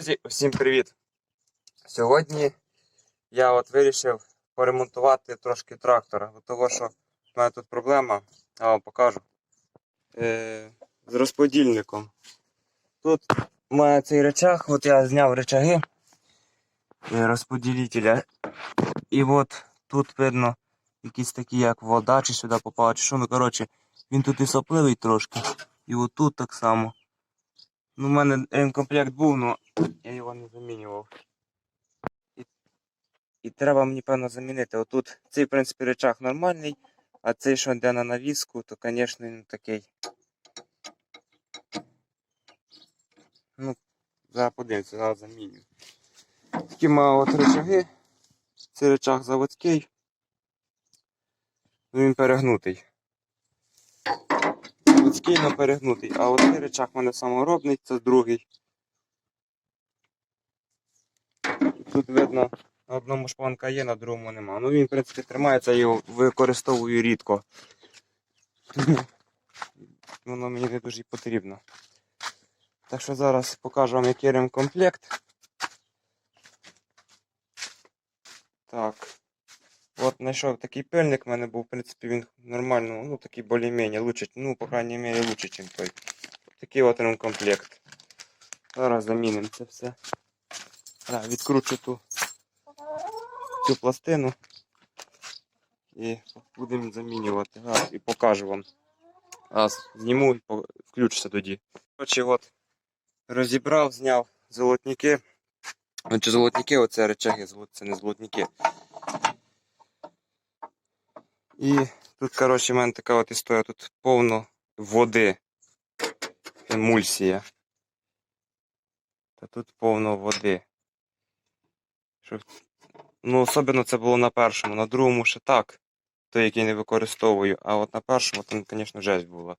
Друзі, усім привіт! Сьогодні я от вирішив поремонтувати трошки трактора, бо того що в мене тут проблема, я вам покажу. Е, з розподільником. Тут у мене цей речах, от я зняв речаги е, розподілителя. І от тут видно якісь такі, як вода, чи сюди попала, чи що. Ну, коротше, він тут і сопливий трошки. І отут так само. Ну, у мене ремкомплект був, але я його не замінював. І, і треба мені, певно, замінити. Отут цей, в принципі, речах нормальний, а цей, що йде на навіску, то, звісно, він такий. Ну, зараз подивимося, зараз заміню. Такі маю от речаги. Цей речах заводський. Ну, він перегнутий. Заводський, але перегнутий. А от цей речах в мене саморобний, це другий. Тут видно, на одному шпанка є, на другому нема. Ну він, в принципі, тримається, я його використовую рідко. Воно мені не дуже потрібно. Так що зараз покажу вам, який ремкомплект. Так. От знайшов такий пильник, в мене був, в принципі, він нормально, ну такий більш-менш лучше, ну, по крайній мірі, лучше, ніж той. Такий от ремкомплект. Зараз замінимо це все. Так, відкручу ту цю пластину і будемо замінювати. Зараз і покажу вам. Зараз зніму і включуся тоді. Коротше, от розібрав, зняв золотники. Золотники, оце речаги, це не золотники. І тут, коротше, в мене така от історія, тут повно води. Емульсія. Та тут повно води. Щоб... Ну, особливо це було на першому, на другому ще так. Той, який не використовую, а от на першому там, звісно, жесть була.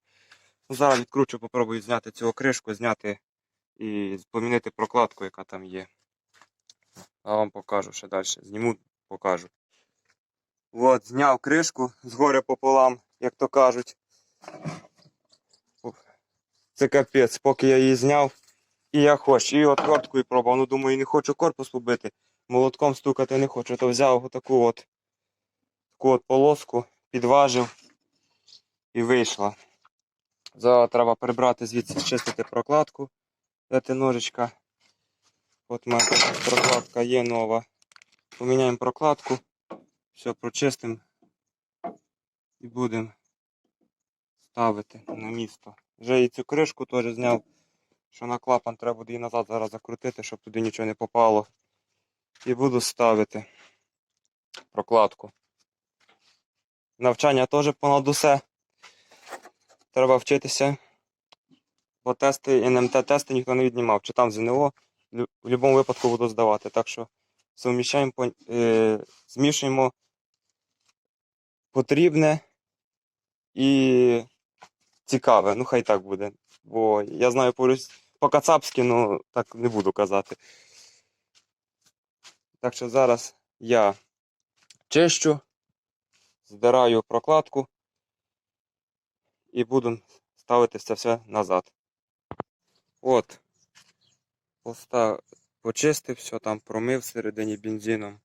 Ну, зараз відкручу, попробую зняти цю кришку, зняти і помінити прокладку, яка там є. А вам покажу ще далі. Зніму, покажу. От, зняв кришку згоря пополам, як то кажуть. Це капець, поки я її зняв. І я хочу, і отверткою пробував. Ну думаю, не хочу корпус побити. Молотком стукати не хочу. То взяв отаку от, таку от полоску, підважив і вийшла. Зараз треба прибрати звідси, зчистити прокладку. Дати ножичка. От у мене прокладка є нова. Поміняємо прокладку. Все, прочистимо і будемо ставити на місто. Вже і цю кришку теж зняв, що на клапан треба буде її назад зараз закрутити, щоб туди нічого не попало. І буду ставити прокладку. Навчання теж понад усе. Треба вчитися. Бо тести, НМТ-тести ніхто не віднімав. Чи там ЗНО, в будь-якому випадку буду здавати. Так що суміщаємо, е, змішуємо потрібне і цікаве. Ну, хай так буде. Бо я знаю по-кацапськи, ну так не буду казати. Так що зараз я чищу, здираю прокладку і буду ставити це все назад. От. Постав, почистив все, там промив всередині бензином.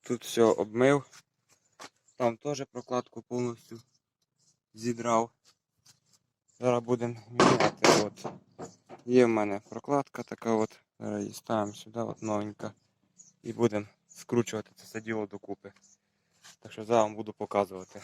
Тут все обмив. Там теж прокладку повністю зідрав. Зараз будемо міняти. От. Є в мене прокладка така от. Зараз її ставимо сюди, от новенька. І будемо скручувати це діло докупи. Так що зараз вам буду показувати.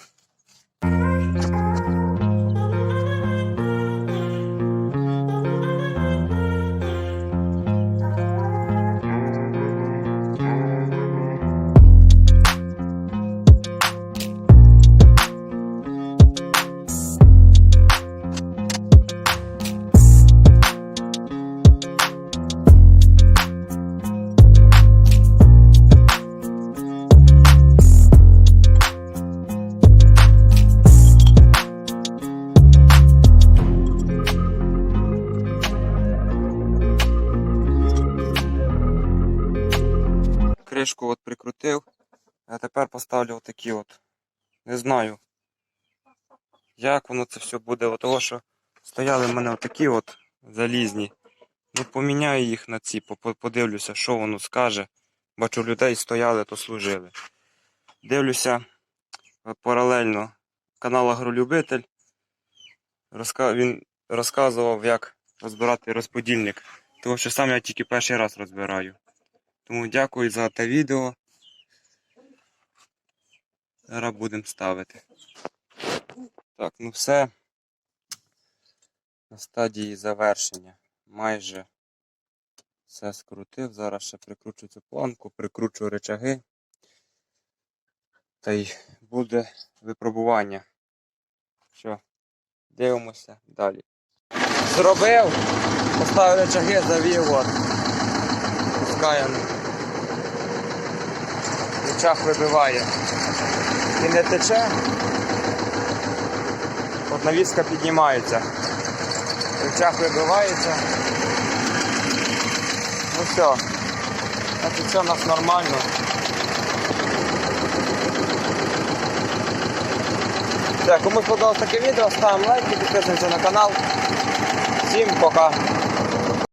От а тепер поставлю отакі от. Не знаю, як воно це все буде, от того, що стояли в мене отакі от залізні. Ну, поміняю їх на ці, по- по- подивлюся, що воно скаже. Бачу, людей стояли, то служили. Дивлюся е, паралельно канал Агролюбитель. Він розказував, як розбирати розподільник. Тому що сам я тільки перший раз розбираю. Тому дякую за те відео. Зараз будемо ставити. Так, ну все. На стадії завершення. Майже все скрутив. Зараз ще прикручу цю планку, прикручу речаги. Та й буде випробування. Що, дивимося далі. Зробив, поставив речаги, завів от. Пускаємо. Речах вибиває. І не тече. От навіска піднімається. Рычаг вибивається. Ну все. Значить все у нас нормально. Все, кому сподобалось таке відео, ставимо лайки, підписуємося на канал. Всім пока!